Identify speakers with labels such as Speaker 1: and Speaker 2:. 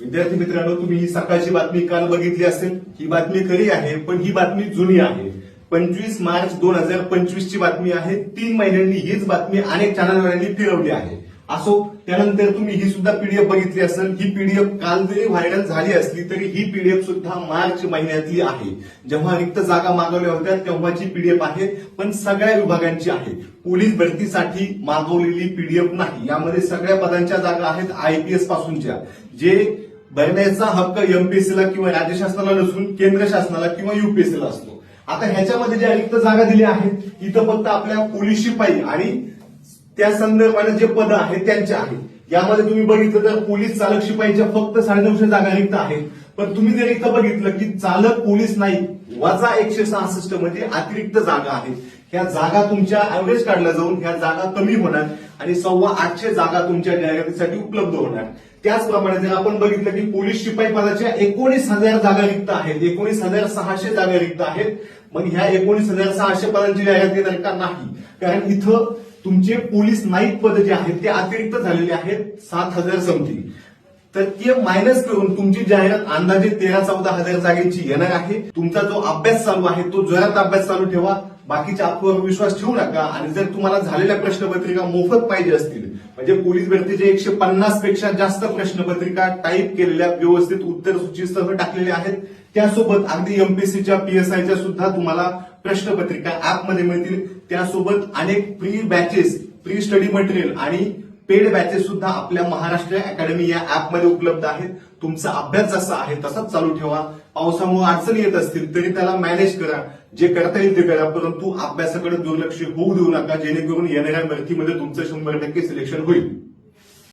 Speaker 1: विद्यार्थी मित्रांनो तुम्ही ही सकाळची बातमी काल बघितली असेल. ही बातमी खरी आहे पण ही बातमी जुनी आहे. पंचवीस मार्च दोन हजार पंचवीस ची बातमी आहे. तीन महिन्यांनी हीच बातमी अनेक चॅनलवाल्यांनी फिरवली आहे. असो त्यानंतर तुम्ही ही सुद्धा पीडीएफ बघितली असेल. ही पीडीएफ काल जरी व्हायरल झाली असली तरी ही पीडीएफ सुद्धा मार्च महिन्यातली आहे. जेव्हा रिक्त जागा मागवल्या होत्या तेव्हाची पीडीएफ आहे पण सगळ्या विभागांची आहे. पोलीस भरतीसाठी मागवलेली पीडीएफ नाही. यामध्ये सगळ्या पदांच्या जागा आहेत आयपीएस पासूनच्या. जे भरण्याचा हक्क एमपीएससीला किंवा राज्य शासनाला नसून केंद्र शासनाला किंवा युपीएससीला असतो. आता ह्याच्यामध्ये ज्या रिक्त जागा दिल्या आहेत इथं फक्त आपल्या पोलीस शिपाई आणि त्या संदर्भाने जे पद आहेत त्यांचे आहेत. यामध्ये तुम्ही बघितलं तर पोलीस चालक शिपाईच्या फक्त साडेनऊशे जागा रिक्त आहेत. पण तुम्ही जर इथं बघितलं की चालक पोलीस नाही वजा एकशे सहासष्ट म्हणजे अतिरिक्त जागा आहेत. ह्या जागा तुमच्या ऍव्हरेज काढल्या जाऊन ह्या जागा कमी होणार आणि सव्वा आठशे जागा तुमच्या जाहिरातीसाठी उपलब्ध होणार. त्याचप्रमाणे जर आपण बघितलं की पोलीस शिपाई पदाच्या एकोणीस हजार जागा रिक्त आहेत. एकोणीस हजार सहाशे जागा रिक्त आहेत. मग ह्या एकोणीस हजार सहाशे पदांची जाहिरात येणार का नाही? कारण इथं तुमचे पोलीस नाईक पद जे आहेत ते अतिरिक्त झालेले आहेत. सात हजार समथिंग. तर ते मायनस करून तुमची जाहिरात अंदाजे तेरा चौदा हजार जागेची येणार आहे. तुमचा जो अभ्यास चालू आहे तो जोरात अभ्यास चालू ठेवा. बाकीच्या अफवावर विश्वास ठेवू नका. आणि जर तुम्हाला झालेल्या प्रश्नपत्रिका मोफत पाहिजे असतील म्हणजे पोलीस भरतीचे एकशे पन्नासपेक्षा जास्त प्रश्नपत्रिका टाईप केलेल्या व्यवस्थित उत्तर सूचीसह टाकलेल्या आहेत. त्यासोबत अगदी एमपीसीच्या पीएसआयच्या सुद्धा तुम्हाला प्रश्नपत्रिका ऍपमध्ये मिळतील. त्यासोबत अनेक pre batches pre study material आणि पेड बॅचेस सुद्धा आपल्या महाराष्ट्र अकॅडमी या ऍपमध्ये उपलब्ध आहेत. तुमचा अभ्यास जसा आहे तसाच चालू ठेवा. पावसामुळे अडचणी येत असतील तरी त्याला मॅनेज करा. जे करता येईल ते करा परंतु अभ्यासाकडे दुर्लक्ष होऊ देऊ नका. जेणेकरून येणाऱ्या भरतीमध्ये तुमचं शंभर टक्के सिलेक्शन होईल.